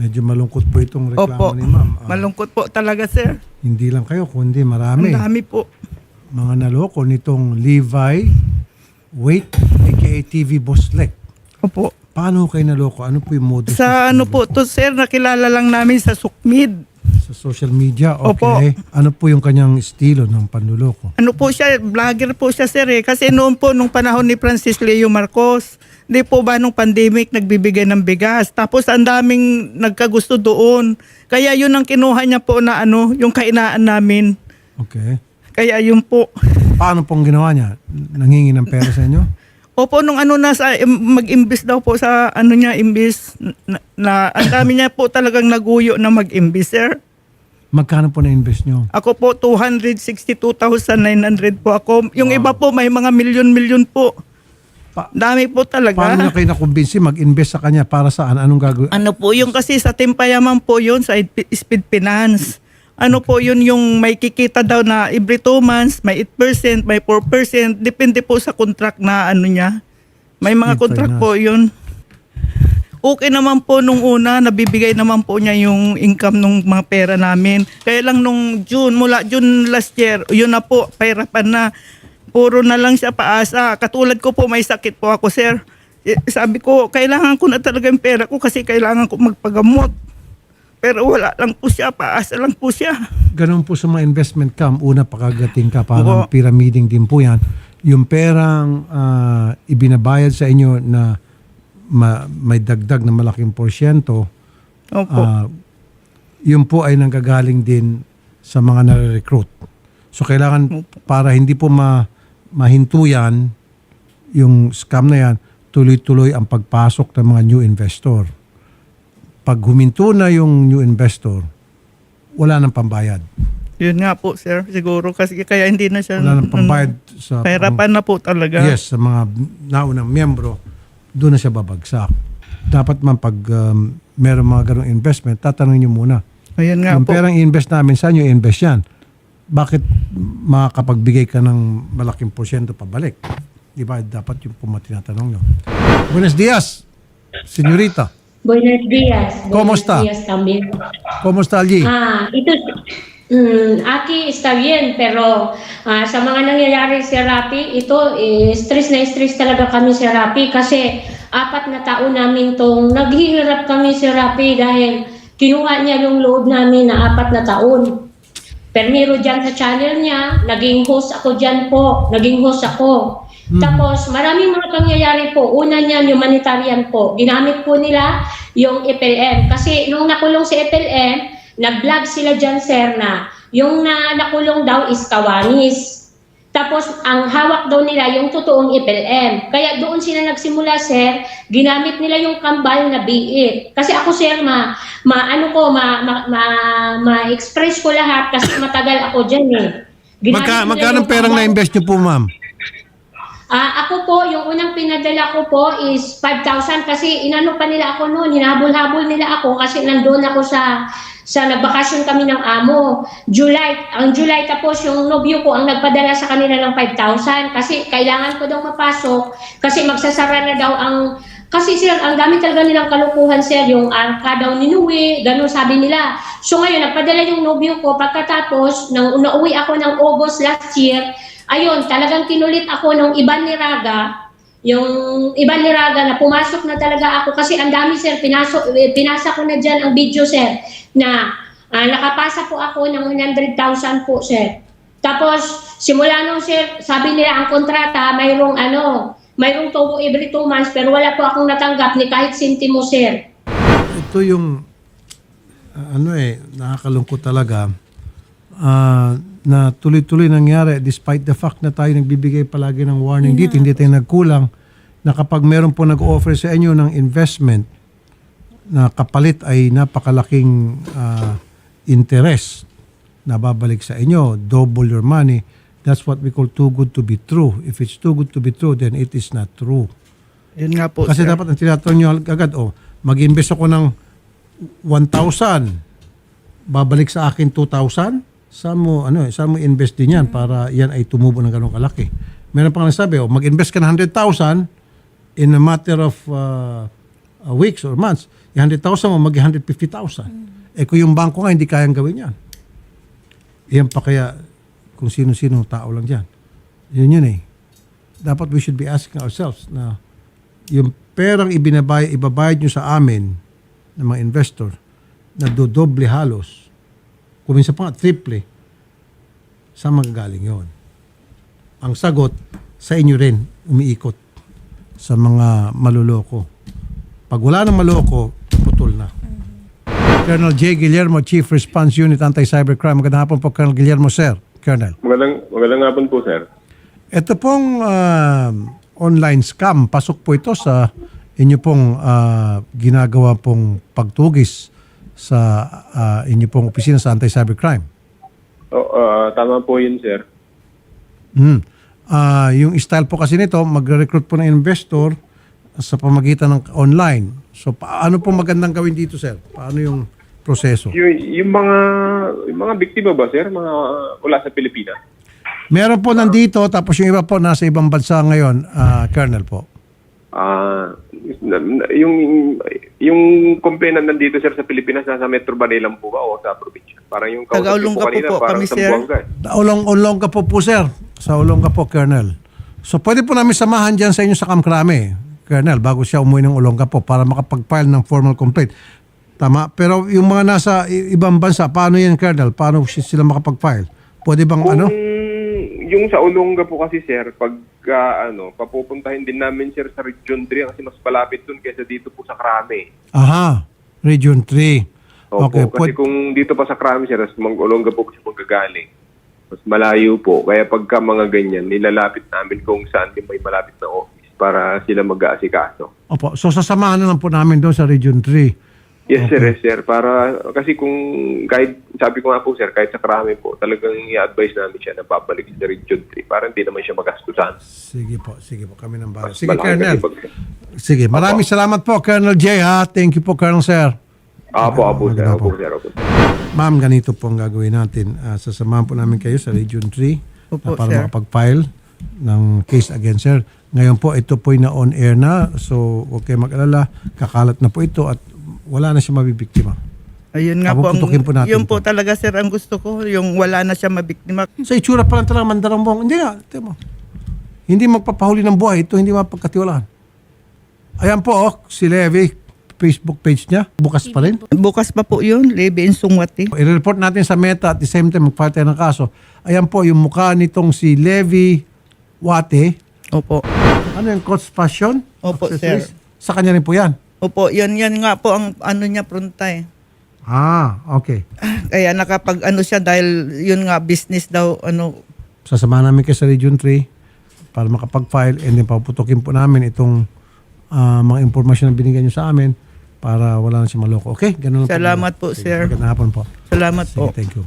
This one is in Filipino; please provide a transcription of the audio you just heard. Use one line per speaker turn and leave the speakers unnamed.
Medyo malungkot po itong reklamo
Opo.
ni ma'am. Ah,
Malungkot po talaga, sir.
hindi lang kayo, kundi
Ang
marami.
dami po.
Mga naloko nitong Levi Wait, aka TV Boss Lek.
Opo.
Paano kayo naloko? Ano po yung modus?
Sa ano po to, sir, nakilala lang namin sa Sukmid.
Sa social media?
Opo.
Okay. Ano po yung kanyang estilo ng panluloko?
Ano po siya, vlogger po siya, sir, eh. Kasi noon po, nung panahon ni Francis Leo Marcos, di po ba nung pandemic nagbibigay ng bigas. Tapos ang daming nagkagusto doon. Kaya yun ang kinuha niya po na ano, yung kainaan namin.
Okay.
Kaya yun po.
Paano pong ginawa niya? Nangingi ng pera sa inyo?
Opo, nung ano na sa, mag-imbis daw po sa ano niya, imbis na, na ang dami niya po talagang naguyo na mag-imbis, sir.
Magkano po na-invest nyo?
Ako po, 262,900 po ako. Yung iba po, may mga milyon-milyon po.
Pa-
Dami po talaga.
Paano niya kayo nakumbinsi mag-invest sa kanya? Para saan? Anong gagawin?
Ano po yung kasi sa Timpayaman po yun sa Speed Finance. Ano po yun yung may kikita daw na every two months, may 8%, may 4%. Depende po sa contract na ano niya. May mga
Speed
contract
Finance.
po yun. Okay naman po nung una, nabibigay naman po niya yung income ng mga pera namin. Kaya lang nung June, mula June last year, yun na po, pahirapan na. Puro na lang siya paasa. Katulad ko po, may sakit po ako, sir. Eh, Sabi ko, kailangan ko na talaga yung pera ko kasi kailangan ko magpagamot. Pero wala lang po siya, paasa lang po siya.
Ganun po sa mga investment cam, una pakagating ka, parang
Oo.
pyramiding din po yan. Yung perang ah, ibinabayad sa inyo na ma- may dagdag na malaking porsyento,
Opo.
ah, yun po ay nanggagaling din sa mga nare-recruit. So kailangan para hindi po ma mahintuyan yung scam na yan, tuloy-tuloy ang pagpasok ng mga new investor. Pag huminto na yung new investor, wala nang pambayad.
yun nga po, sir. Siguro kasi kaya hindi na siya...
Wala nang pambayad sa
Pahirapan na po talaga.
Yes, sa mga naunang miyembro, doon na siya babagsak. Dapat man pag um, meron mga ganong investment, tatanungin niyo muna.
Ayun nga
yung
po.
perang invest namin, saan nyo invest yan? Bakit makakapagbigay ka ng malaking porsyento pabalik? Di ba? Dapat yung puma tinatanong nyo. Buenos dias, senyorita.
Buenos días.
¿Cómo
Buenos días también.
¿Cómo está allí?
Ah, ito, mm, aquí está bien, pero ah, sa mga nangyayari sa Rappi, ito, eh, stress na stress talaga kami sa Rappi kasi apat na taon namin tong naghihirap kami sa Rappi dahil kinuha niya yung loob namin na apat na taon. Permiro dyan sa channel niya, naging host ako dyan po, naging host ako. Tapos maraming mga pangyayari po. Una niyan, humanitarian po. Ginamit po nila yung FLM. Kasi nung nakulong si FLM, nag-vlog sila dyan, sir, na yung na nakulong daw is kawanis. Tapos ang hawak daw nila yung totoong FLM. Kaya doon sila nagsimula, sir, ginamit nila yung kambal na biit. Kasi ako, sir, ma, ma ano ko, ma, ma, ma, ma-express ko lahat kasi matagal ako dyan eh. Ginamit
Magka, magkano perang na-invest nyo po, ma'am?
Ah, ako po, yung unang pinadala ko po is 5,000 kasi inano pa nila ako noon, hinabol-habol nila ako kasi nandoon ako sa sa nagbakasyon kami ng amo. July, ang July tapos yung nobyo ko ang nagpadala sa kanila ng 5,000 kasi kailangan ko daw mapasok kasi magsasara na daw ang kasi sir, ang dami talaga nilang kalukuhan sir, yung arka daw ninuwi, ganun sabi nila. So ngayon, nagpadala yung nobyo ko pagkatapos, nang nauwi ako ng August last year, ayun, talagang kinulit ako ng iban ni Raga, yung iban ni Raga na pumasok na talaga ako kasi ang dami sir, pinasok, eh, pinasa ko na dyan ang video sir, na ah, nakapasa po ako ng 100,000 po sir. Tapos, simula nung sir, sabi nila ang kontrata, mayroong ano, mayroong tubo every two months, pero wala po akong natanggap ni kahit sintimo sir.
ito yung ah, ano eh nakakalungkot talaga ah, na tuloy-tuloy nangyari despite the fact na tayo nagbibigay palagi ng warning dito hindi tayo nagkulang na kapag meron po nag-offer sa inyo ng investment na kapalit ay napakalaking ah, interest na babalik sa inyo double your money. That's what we call too good to be true. If it's too good to be true then it is not true.
Yun nga po,
kasi
sir.
dapat ang tinatanong nyo agad, oh, mag-invest ako ng 1,000, babalik sa akin 2,000, saan mo, ano, eh, mo invest din yan para yan ay tumubo ng ganong kalaki. Meron pang nasabi, oh, mag-invest ka ng 100,000 in a matter of uh, uh, weeks or months, yung 100,000 mo mag 150,000. Eh kung yung bangko nga hindi kayang gawin yan. Yan pa kaya kung sino-sino tao lang dyan. Yun yun eh. Dapat we should be asking ourselves na yung perang ibinabay, ibabayad nyo sa amin ng mga investor na dodoble halos, kung minsan pa nga triple, saan magagaling yon? Ang sagot, sa inyo rin, umiikot sa mga maluloko. Pag wala nang maloko, putol na. Colonel J. Guillermo, Chief Response Unit Anti-Cybercrime. Magandang hapon po, Colonel Guillermo, sir. Colonel.
Magandang, magandang hapon po, sir.
Ito pong ah, online scam, pasok po ito sa inyo pong ah, ginagawa pong pagtugis sa ah, inyo pong opisina sa anti-cybercrime.
Oh, ah, tama po yun, sir.
Hmm. Ah, yung style po kasi nito, mag-recruit po ng investor sa pamagitan ng online. So paano po magandang gawin dito, sir? Paano yung proseso?
Yung, yung mga yung mga biktima ba, sir? Mga wala sa Pilipinas?
Meron po nandito, tapos yung iba po nasa ibang bansa ngayon, ah, Colonel po.
Ah, yung yung complainant nandito sir sa Pilipinas nasa Metro Manila po ba o sa probinsya? Parang yung kausap niyo
Taga-Olonga po
kanina,
po
parang
kami,
sa
sir.
Buanga eh.
Ulong-ulong ka po po, sir. Sa ulong ka po, Colonel. So, pwede po namin samahan dyan sa inyo sa Kamkrame, Colonel, bago siya umuwi ng ulong ka po para makapag-file ng formal complaint. Tama. Pero yung mga nasa i- ibang bansa, paano yan, Colonel? Paano si- sila makapag-file? Pwede bang
Kung
ano?
Yung sa Olonga po kasi sir, pag ah, ano, papupuntahin din namin sir sa Region 3 kasi mas palapit dun kaysa dito po sa Krame.
Aha. Region 3.
Opo,
Okay.
kasi
pwede-
kung dito pa sa Krame sir, mas mag-Olonga po kasi magagaling. Mas malayo po. Kaya pagka mga ganyan, nilalapit namin kung saan yung may malapit na office para sila mag-aasikaso.
Opo. So, sasamahan na lang po namin doon sa Region 3.
Yes, sir, yes, sir. Para, kasi kung, kahit, sabi ko nga po, sir, kahit sa Krame po, talagang i-advise namin siya na babalik sa Region 3 para hindi naman siya magastusan.
Sige po. Sige po. Kami ng bala.
Mas
Sige,
malaki
Colonel.
kasi pag-
Sige. Maraming salamat po, Colonel J. Ha? Thank you po, Colonel Sir.
Apo, apo, sir,
Maganda
apo,
po.
sir, apo.
Ma'am, ganito po ang gagawin natin. Ah, sasamahan po namin kayo sa Region 3
Opo,
na para
sir.
makapag-file ng case against sir. Ngayon po, ito po na on air na. So, huwag kayo mag-alala. Kakalat na po ito at wala na siya mabibiktima.
Ayun nga po, ang,
Papuputukin po natin
yun po talaga sir ang gusto ko, yung wala na siya mabiktima.
Sa itsura pa lang talaga mandarambong. Hindi nga. Tingnan mo. Hindi magpapahuli ng buhay. Ito hindi mapagkatiwalaan. Ayan po, oh, si Levi, Facebook page niya. Bukas pa rin.
Bukas pa po yun, Lebe in Sungwati.
I-report natin sa Meta at the same time mag-file tayo ng kaso. Ayan po yung mukha nitong si Levi Wate.
Opo.
Ano yung coach passion?
Opo,
Accessories? Sa kanya rin po yan.
Opo, yan yan nga po ang ano niya pruntay.
Ah, okay.
Kaya nakapag ano siya dahil yun nga business daw ano
Sasamahan namin kayo sa Region 3 para makapag-file and then paputukin po namin itong ah, mga impormasyon na binigyan nyo sa amin para wala na siya maloko. Okay? Ganun lang
Salamat po, sir.
Magandang hapon po.
salamat
Sige,
po.
thank you.